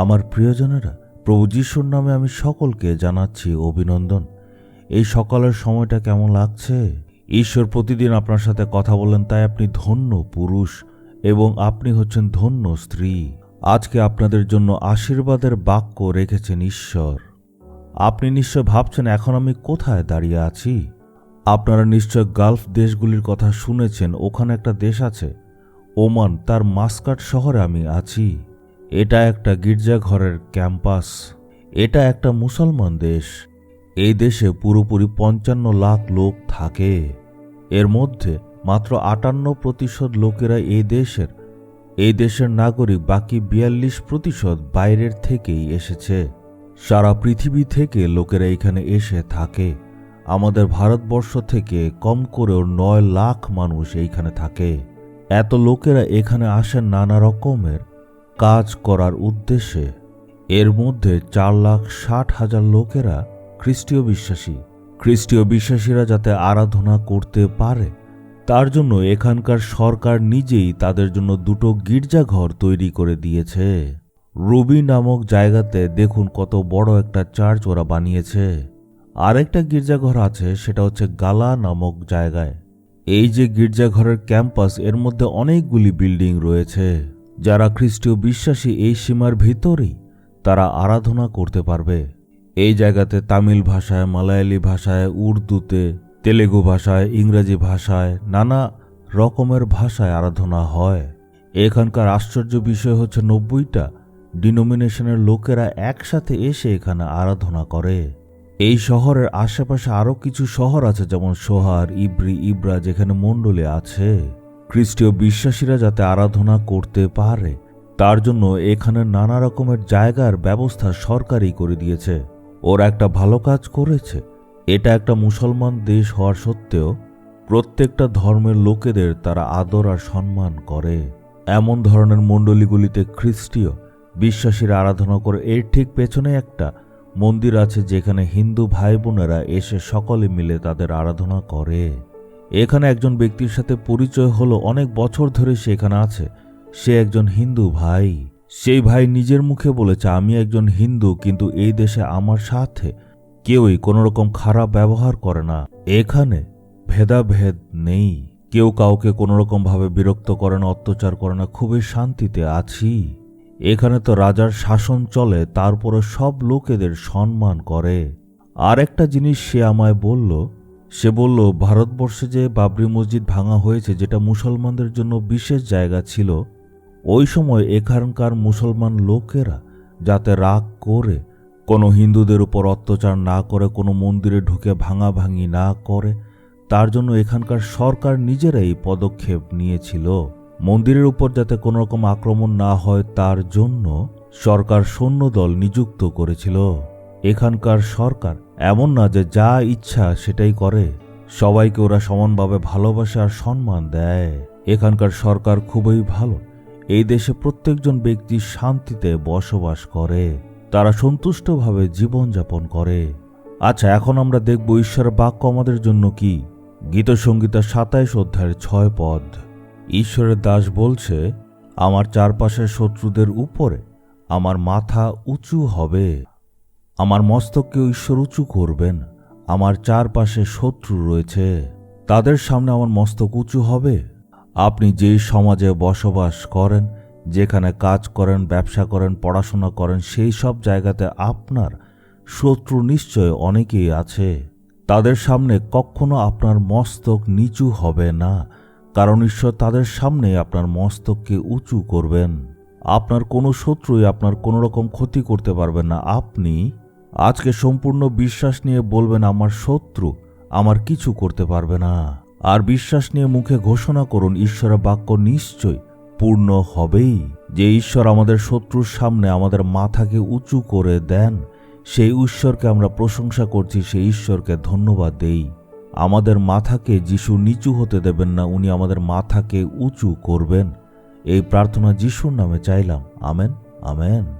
আমার প্রিয়জনেরা, প্রভু যিশুর নামে আমি সকলকে জানাচ্ছি অভিনন্দন। এই সকালের সময়টা কেমন লাগছে? ঈশ্বর প্রতিদিন আপনার সাথে কথা বলেন তাই আপনি ধন্য পুরুষ এবং আপনি হচ্ছেন ধন্য স্ত্রী। আজকে আপনাদের জন্য আশীর্বাদের বাক্য রেখেছেন ঈশ্বর। আপনি নিশ্চয় ভাবছেন, এখন আমি কোথায় দাঁড়িয়ে আছি? আপনারা নিশ্চয় গালফ দেশগুলির কথা শুনেছেন, ওখানে একটা দেশ আছে, ওমান, তার মাস্কাট শহরে আমি আছি। এটা একটা গির্জাঘরের ক্যাম্পাস। এটা একটা মুসলমান দেশ। এই দেশে পুরোপুরি পঞ্চান্ন লাখ লোক থাকে। এর মধ্যে মাত্র আটান্ন প্রতিশত লোকেরা এই দেশের। এই দেশের নাগরিক বাকি বিয়াল্লিশ প্রতিশত বাইরের থেকেই এসেছে। সারা পৃথিবী থেকে লোকেরা এখানে এসে থাকে। আমাদের ভারতবর্ষ থেকে কম করেও নয় লাখ মানুষ এইখানে থাকে। এত লোকেরা এখানে আসেন নানা রকমের কাজ করার উদ্দেশ্যে এর মধ্যে চার লাখ ষাট হাজার লোকেরা খ্রিস্টীয় বিশ্বাসী। খ্রিস্টীয় বিশ্বাসীরা যাতে আরাধনা করতে পারে, তার জন্য এখানকার সরকার নিজেই তাদের জন্য দুটো গির্জাঘর তৈরি করে দিয়েছে। রুবি নামক জায়গাতে দেখুন কত বড় একটা চার্চ ওরা বানিয়েছে। আরেকটা গির্জাঘর আছে, সেটা হচ্ছে গালা নামক জায়গায়। এই যে গির্জাঘরের ক্যাম্পাস, এর মধ্যে অনেকগুলি বিল্ডিং রয়েছে। যারা খ্রিস্টীয় বিশ্বাসী এই সীমার ভিতরেই তারা আরাধনা করতে পারবে। এই জায়গাতে তামিল ভাষায়, মালায়ালি ভাষায়, উর্দুতে, তেলেগু ভাষায়, ইংরেজি ভাষায় নানা রকমের ভাষায় আরাধনা হয়। এখানকার আশ্চর্য বিষয় হচ্ছে নব্বইটা ডিনোমিনেশনের লোকেরা একসাথে এসে এখানে আরাধনা করে। এই শহরের আশেপাশে আরও কিছু শহর আছে যেমন সোহার, ইব্রি, ইব্রা যেখানে মণ্ডলে আছে। খ্রিস্টীয় বিশ্বাসীরা যাতে আরাধনা করতে পারে, তার জন্য এখানে নানা রকমের জায়গার ব্যবস্থা সরকারই করে দিয়েছে। ওরা একটা ভালো কাজ করেছে। এটা একটা মুসলমান দেশ হওয়ার সত্ত্বেও প্রত্যেকটা ধর্মের লোকেদের তারা আদর আর সম্মান করে। এমন ধরনের মণ্ডলীগুলিতে খ্রিস্টীয় বিশ্বাসীরা আরাধনা করে, এর ঠিক পেছনে একটা মন্দির আছে যেখানে হিন্দু ভাই বোনেরা এসে সকলে মিলে তাদের আরাধনা করে। এখানে একজন ব্যক্তির সাথে পরিচয় হলো অনেক বছর ধরে সে এখানে আছে। সে একজন হিন্দু ভাই। সেই ভাই নিজের মুখে বলেছে, আমি একজন হিন্দু, কিন্তু এই দেশে আমার সাথে কেউই কোনো রকম খারাপ ব্যবহার করে না। এখানে ভেদাভেদ নেই। কেউ কাউকে কোনো রকম ভাবে বিরক্ত করে না, অত্যাচার করে না। খুবই শান্তিতে আছি। এখানে তো রাজার শাসন চলে, তারপরে সব লোকেদের সম্মান করে। আর একটা জিনিস সে আমায় বলল সে বলল, ভারতবর্ষে যে বাবরি মসজিদ ভাঙা হয়েছে, যেটা মুসলমানদের জন্য বিশেষ জায়গা ছিল, ওই সময় এখানকার মুসলমান লোকেরা যাতে রাগ করে, কোনো হিন্দুদের উপর অত্যাচার না করে, কোনো মন্দিরে ঢুকে ভাঙাভাঙি না করে, তার জন্য এখানকার সরকার নিজেরাই পদক্ষেপ নিয়েছিল। মন্দিরের উপর যাতে কোনো রকম আক্রমণ না হয়, তার জন্য সরকার সৈন্যদল নিযুক্ত করেছিল। এখানকার সরকার এমন না যে যা ইচ্ছা সেটাই করে। সবাইকে ওরা সমানভাবে ভালোবাসে আর সম্মান দেয়। এখানকার সরকার খুবই ভালো। এই দেশে প্রত্যেকজন ব্যক্তি শান্তিতে বসবাস করে। তারা সন্তুষ্টভাবে জীবনযাপন করে। আচ্ছা এখন আমরা দেখব ঈশ্বরের বাক্য আমাদের জন্য কি? গীতসঙ্গীতা সাতাইশ অধ্যায়ের ছয় পদ। ঈশ্বরের দাস বলছে, আমার চারপাশের শত্রুদের উপরে আমার মাথা উঁচু হবে। আমার মস্তককে ঈশ্বর উঁচু করবেন, আমার চারপাশে শত্রু রয়েছে, তাদের সামনে আমার মস্তক উঁচু হবে। আপনি যেই সমাজে বসবাস করেন, যেখানে কাজ করেন, ব্যবসা করেন, পড়াশোনা করেন, সেই সব জায়গাতে আপনার শত্রু নিশ্চয় অনেকেই আছে। তাদের সামনে কখনো আপনার মস্তক নিচু হবে না, কারণ ঈশ্বর তাদের সামনে আপনার মস্তককে উঁচু করবেন। আপনার কোনো শত্রুই আপনার কোনো রকম ক্ষতি করতে পারবেন না। আপনি আজকে সম্পূর্ণ বিশ্বাস নিয়ে বলবেন আমার শত্রু, আমার কিছু করতে পারবে না। আর বিশ্বাস নিয়ে মুখে ঘোষণা করুন, ঈশ্বরের বাক্য নিশ্চয় পূর্ণ হবেই। যে ঈশ্বর আমাদের শত্রুর সামনে আমাদের মাথাকে উঁচু করে দেন, সেই ঈশ্বরকে আমরা প্রশংসা করছি, সেই ঈশ্বরকে ধন্যবাদ দেই। আমাদের মাথাকে যিশু নিচু হতে দেবেন না, উনি আমাদের মাথাকে উঁচু করবেন। এই প্রার্থনা যিশুর নামে চাইলাম। Amen amen.